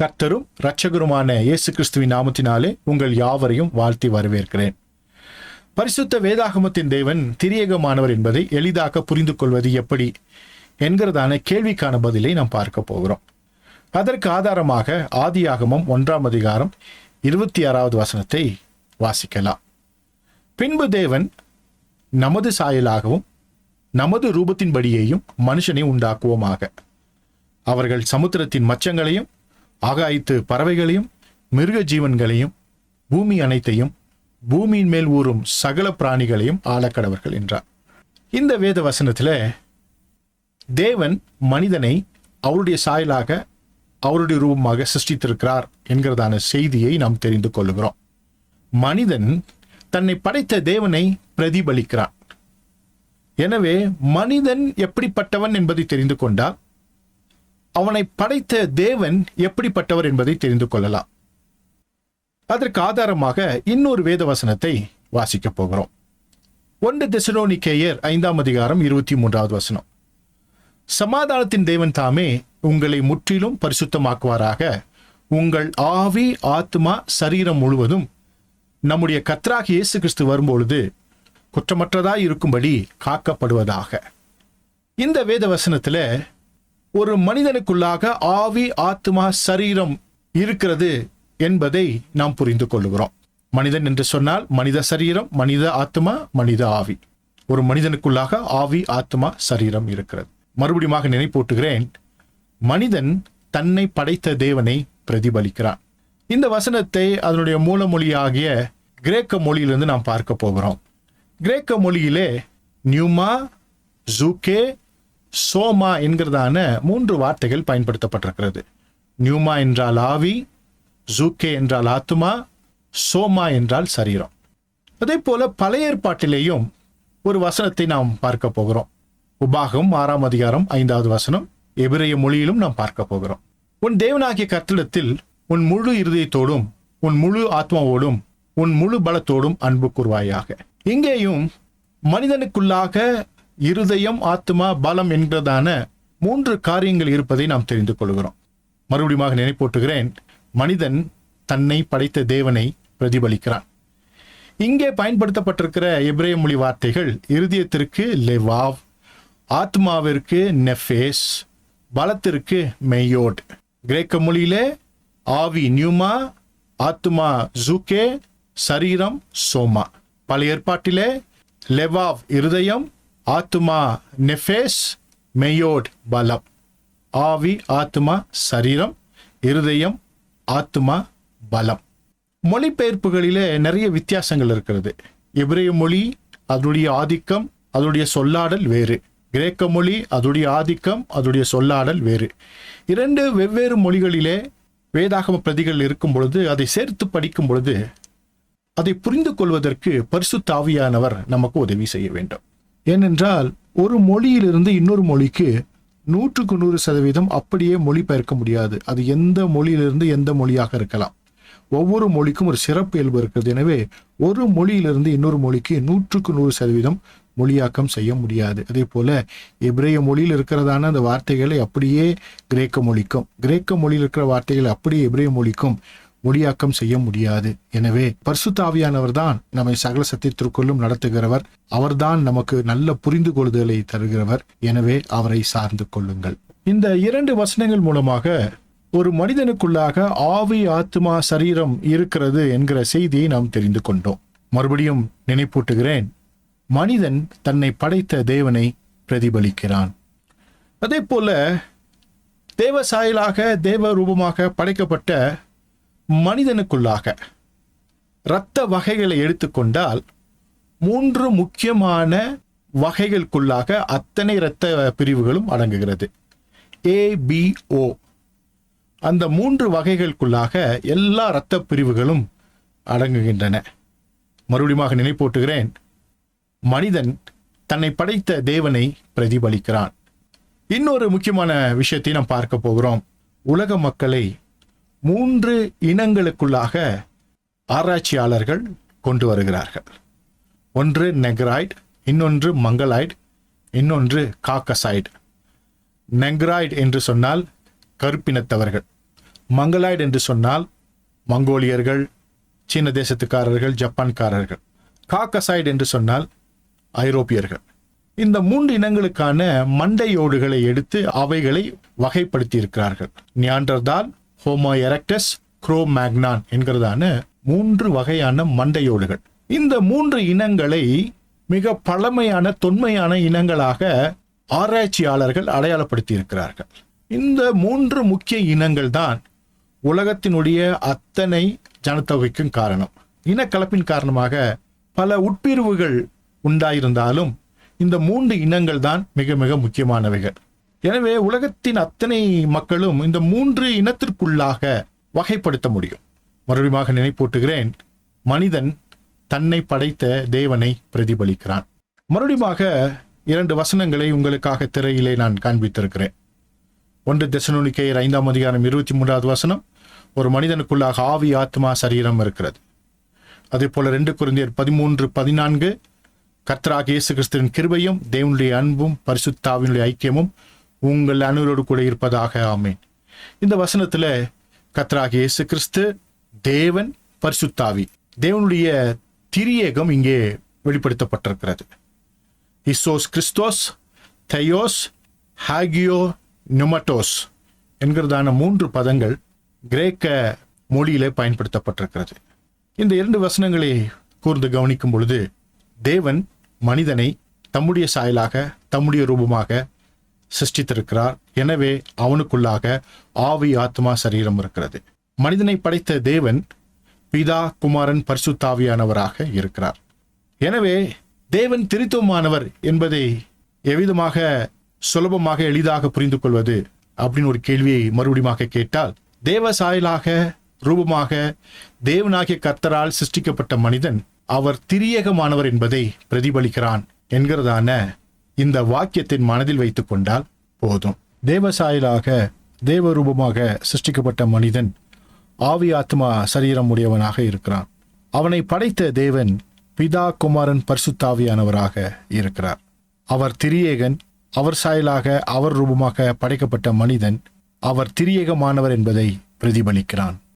கர்த்தரும் இரட்சகருமான இயேசு கிறிஸ்துவின் நாமத்தினாலே உங்கள் யாவரையும் வாழ்த்தி வரவேற்கிறேன். பரிசுத்த வேதாகமத்தின் தேவன் திரியகமானவர் என்பதை எளிதாக புரிந்து கொள்வது எப்படி என்கிறதான கேள்விக்கான பதிலை நாம் பார்க்க போகிறோம். அதற்கு ஆதாரமாக ஆதியாகமம் ஒன்றாம் அதிகாரம் இருபத்தி ஆறாவது வசனத்தை வாசிக்கலாம். பின்பு தேவன் நமது சாயலாகவும் நமது ரூபத்தின்படியேயும் மனுஷனை உண்டாக்குவோமாக. அவர்கள் சமுத்திரத்தின் மச்சங்களையும் ஆகாயத்து பறவைகளையும் மிருக ஜீவன்களையும் பூமி அனைத்தையும் பூமியின் மேல் ஊறும் சகல பிராணிகளையும் ஆளக்கடவர்கள் என்றார். இந்த வேத வசனத்தில் தேவன் மனிதனை அவருடைய சாயலாக அவருடைய ரூபமாக சிருஷ்டித்திருக்கிறார் என்கிறதான செய்தியை நாம் தெரிந்து கொள்ளுகிறோம். மனிதன் தன்னை படைத்த தேவனை பிரதிபலிக்கிறான். எனவே மனிதன் எப்படிப்பட்டவன் என்பதை தெரிந்து கொண்டால் அவனை படைத்த தேவன் எப்படிப்பட்டவர் என்பதை தெரிந்து கொள்ளலாம். அதற்கு ஆதாரமாக இன்னொரு வேத வசனத்தை வாசிக்கப் போகிறோம். ஒன்று தெசலோனிக்கேயர் ஐந்தாம் அதிகாரம் இருபத்தி மூன்றாவது வசனம். சமாதானத்தின் தேவன் தாமே உங்களை முற்றிலும் பரிசுத்தமாக்குவாராக. உங்கள் ஆவி ஆத்மா சரீரம் முழுவதும் நம்முடைய கத்ராக இயேசு கிறிஸ்து வரும்பொழுது குற்றமற்றதாய் இருக்கும்படி காக்கப்படுவதாக. இந்த வேத வசனத்துல ஒரு மனிதனுக்குள்ளாக ஆவி ஆத்மா சரீரம் இருக்கிறது என்பதை நாம் புரிந்து கொள்ளுகிறோம். மனிதன் என்று சொன்னால் மனித சரீரம் மனித ஆத்மா மனித ஆவி. ஒரு மனிதனுக்குள்ளாக ஆவி ஆத்மா சரீரம் இருக்கிறது. மறுபடியும் நினைப்பூட்டுகிறேன் மனிதன் தன்னை படைத்த தேவனை பிரதிபலிக்கிறான். இந்த வசனத்தை அதனுடைய மூலமொழியாகிய கிரேக்க மொழியிலிருந்து நாம் பார்க்க போகிறோம். கிரேக்க மொழியிலே நியூமா ஜூகே சோமா என்கிறதான மூன்று வார்த்தைகள் பயன்படுத்தப்பட்டிருக்கிறது. நியூமா என்றால் ஆவி ஜூகே என்றால் ஆத்துமா சோமா என்றால் சரீரம். அதே போல பழைய ஏற்பாட்டிலேயும் ஒரு வசனத்தை நாம் பார்க்க போகிறோம். உபாகம் ஆறாம் அதிகாரம் ஐந்தாவது வசனம் எபிரைய மொழியிலும் நாம் பார்க்க போகிறோம். உன் தேவனாகிய கத்திடத்தில் உன் முழு இருதயத்தோடும் உன் முழு ஆத்மாவோடும் உன் முழு பலத்தோடும் அன்பு கூறுவாயாக. இங்கேயும் மனிதனுக்குள்ளாக இருதயம் ஆத்மா பலம் என்கிறதான மூன்று காரியங்கள் இருப்பதை நாம் தெரிந்து கொள்கிறோம். மறுபடியும் நினைப்போட்டுகிறேன் மனிதன் தன்னை படைத்த தேவனை பிரதிபலிக்கிறான். இங்கே பயன்படுத்தப்பட்டிருக்கிற எபிரேய மொழி வார்த்தைகள் இருதயத்திற்கு லெவாவ் ஆத்மாவிற்கு நெஃபேஸ் பலத்திற்கு மெய்யோட் கிரேக்க மொழியிலே ஆவி நியூமா ஆத்மா ஜூகே சரீரம் சோமா. பல ஏற்பாட்டிலே லெவாவ் இருதயம் ஆத்மா நெஃபேஸ் மெயோட் பலம். ஆவி ஆத்மா சரீரம் இருதயம் ஆத்மா பலம். மொழிபெயர்ப்புகளிலே நிறைய வித்தியாசங்கள் இருக்கிறது. எபிரேய மொழி அதனுடைய ஆதிக்கம் அதனுடைய சொல்லாடல் வேறு. கிரேக்க மொழி அதனுடைய ஆதிக்கம் அதனுடைய சொல்லாடல் வேறு. இரண்டு வெவ்வேறு மொழிகளிலே வேதாகம பிரதிகள் இருக்கும் பொழுது அதை சேர்த்து படிக்கும் பொழுது அதை புரிந்து கொள்வதற்கு பரிசுத்தாவியானவர் நமக்கு உதவி செய்ய வேண்டும். ஏனென்றால் ஒரு மொழியிலிருந்து இன்னொரு மொழிக்கு நூற்றுக்கு நூறு சதவீதம் அப்படியே மொழிபெயர்க்க முடியாது. அது எந்த மொழியிலிருந்து எந்த மொழியாக இருக்கலாம். ஒவ்வொரு மொழிக்கும் ஒரு சிறப்பு இயல்பு இருக்கிறது. எனவே ஒரு மொழியிலிருந்து இன்னொரு மொழிக்கு நூற்றுக்கு நூறு சதவீதம் மொழியாக்கம் செய்ய முடியாது. அதே போல எபிரேய மொழியில் இருக்கிறதான அந்த வார்த்தைகளை அப்படியே கிரேக்க மொழிக்கும் கிரேக்க மொழியில் இருக்கிற வார்த்தைகளை அப்படியே எபிரேய மொழிக்கும் மொழியாக்கம் செய்ய முடியாது. எனவே பர்சுத்தாவியானவர் தான் நம்மை சகல சத்தியத்திற்குள்ளும் நடத்துகிறவர். அவர்தான் நமக்கு நல்ல புரிந்து கொள்ளுதலை தருகிறவர். எனவே அவரை சார்ந்து கொள்ளுங்கள். இந்த இரண்டு வசனங்கள் மூலமாக ஒரு மனிதனுக்குள்ளாக ஆவி ஆத்மா சரீரம் இருக்கிறது என்கிற செய்தியை நாம் தெரிந்து கொண்டோம். மறுபடியும் நினைப்பூட்டுகிறேன். மனிதன் தன்னை படைத்த தேவனை பிரதிபலிக்கிறான். அதே போல தேவ சாயலாக தேவ ரூபமாக படைக்கப்பட்ட மனிதனுக்குள்ளாக. இரத்த வகைகளை எடுத்துக்கொண்டால் மூன்று முக்கியமான வகைகளுக்குள்ளாக அத்தனை இரத்த பிரிவுகளும் அடங்குகிறது. ஏபிஓ அந்த மூன்று வகைகளுக்குள்ளாக எல்லா இரத்த பிரிவுகளும் அடங்குகின்றன. மறுபடியும் நினைப்போட்டுகிறேன். மனிதன் தன்னை படைத்த தேவனை பிரதிபலிக்கிறான். இன்னொரு முக்கியமான விஷயத்தை நாம் பார்க்க போகிறோம். உலக மக்களை மூன்று இனங்களுக்குள்ளாக ஆராய்ச்சியாளர்கள் கொண்டு வருகிறார்கள். ஒன்று நெக்ராய்டு இன்னொன்று மங்கலாய்டு இன்னொன்று காக்கசாய்டு நெக்ராய்டு என்று சொன்னால் கருப்பினத்தவர்கள். மங்கலாய்டு என்று சொன்னால் மங்கோலியர்கள் சீன தேசத்துக்காரர்கள் ஜப்பான்காரர்கள். காக்கசாய்டு என்று சொன்னால் ஐரோப்பியர்கள். இந்த மூன்று இனங்களுக்கான மண்டையோடுகளை எடுத்து அவைகளை வகைப்படுத்தி இருக்கிறார்கள் Neanderthal Homo erectus Cro Magnon என்கிறதான மூன்று வகையான மண்டையோடுகள். இந்த மூன்று இனங்களை மிக பழமையான தொன்மையான இனங்களாக ஆராய்ச்சியாளர்கள் அடையாளப்படுத்தி இருக்கிறார்கள் இந்த மூன்று முக்கிய இனங்கள் தான் உலகத்தினுடைய அத்தனை ஜனத்தொகைக்கும் காரணம். இனக்கலப்பின் காரணமாக பல உட்பிரிவுகள் உண்டாயிருந்தாலும் இந்த மூன்று இனங்கள் தான் மிக மிக முக்கியமானவைகள். எனவே உலகத்தின் அத்தனை மக்களும் இந்த மூன்று இனத்திற்குள்ளாக வகைப்படுத்த முடியும். மறுபடியும் நினைப்பூட்டுகிறேன் மனிதன் தன்னை படைத்த தேவனை பிரதிபலிக்கிறான். மறுபடியும் இரண்டு வசனங்களை உங்களுக்காக திரையிலே நான் காண்பித்திருக்கிறேன். ஒன்று தெசனோனிக்கையர் ஐந்தாம் அதிகாரம் இருபத்தி மூன்றாவது வசனம் ஒரு மனிதனுக்குள்ளாக ஆவி ஆத்மா சரீரம் இருக்கிறது. அதே போல ரெண்டு குருந்தியர் பதிமூன்று பதினான்கு கர்த்தராக இயேசு கிறிஸ்துவின் கிருபையும் தேவனுடைய அன்பும் பரிசுத்தாவினுடைய ஐக்கியமும் உங்கள் அனுரோடு கூட இருப்பதாக ஆமேன். இந்த வசனத்துல கத்ராக இயேசு கிறிஸ்து தேவன் பரிசுத்தாவி. தேவனுடைய திரியேகம் இங்கே வெளிப்படுத்தப்பட்டிருக்கிறது. இசோஸ் கிறிஸ்தோஸ் தையோஸ் ஹாகியோ நுமட்டோஸ் என்கிறதான மூன்று பதங்கள் கிரேக்க மொழியிலே பயன்படுத்தப்பட்டிருக்கிறது. இந்த இரண்டு வசனங்களை கூர்ந்து கவனிக்கும் பொழுது தேவன் மனிதனை தம்முடைய சாயலாக தம்முடைய ரூபமாக சிருஷ்டித்திருக்கிறார். எனவே அவனுக்குள்ளாக ஆவி ஆத்மா சரீரம் இருக்கிறது. மனிதனை படைத்த தேவன் பிதா குமாரன் பரிசுத்தாவியானவராக இருக்கிறார். எனவே தேவன் திருத்துவமானவர் என்பதை எவ்விதமாக சுலபமாக எளிதாக புரிந்து கொள்வது அப்படின்னு ஒரு கேள்வியை மறுபடியும் கேட்டால் தேவ சாயலாக ரூபமாக தேவனாகிய கர்த்தரால் சிருஷ்டிக்கப்பட்ட மனிதன் அவர் திரியகமானவர் என்பதை பிரதிபலிக்கிறான் என்கிறதான இந்த வாக்கியத்தின் மனதில் வைத்து கொண்டால் போதும். தேவசாயலாக தேவரூபமாக சிருஷ்டிக்கப்பட்ட மனிதன் ஆவி ஆத்மா சரீரம் உடையவனாக இருக்கிறான். அவனை படைத்த தேவன் பிதா குமாரன் பரிசுத்தாவியானவராக இருக்கிறார். அவர் திரியேகன் அவர் சாயலாக அவர் ரூபமாக படைக்கப்பட்ட மனிதன் அவர் திரியேகமானவர் என்பதை பிரதிபலிக்கிறான்.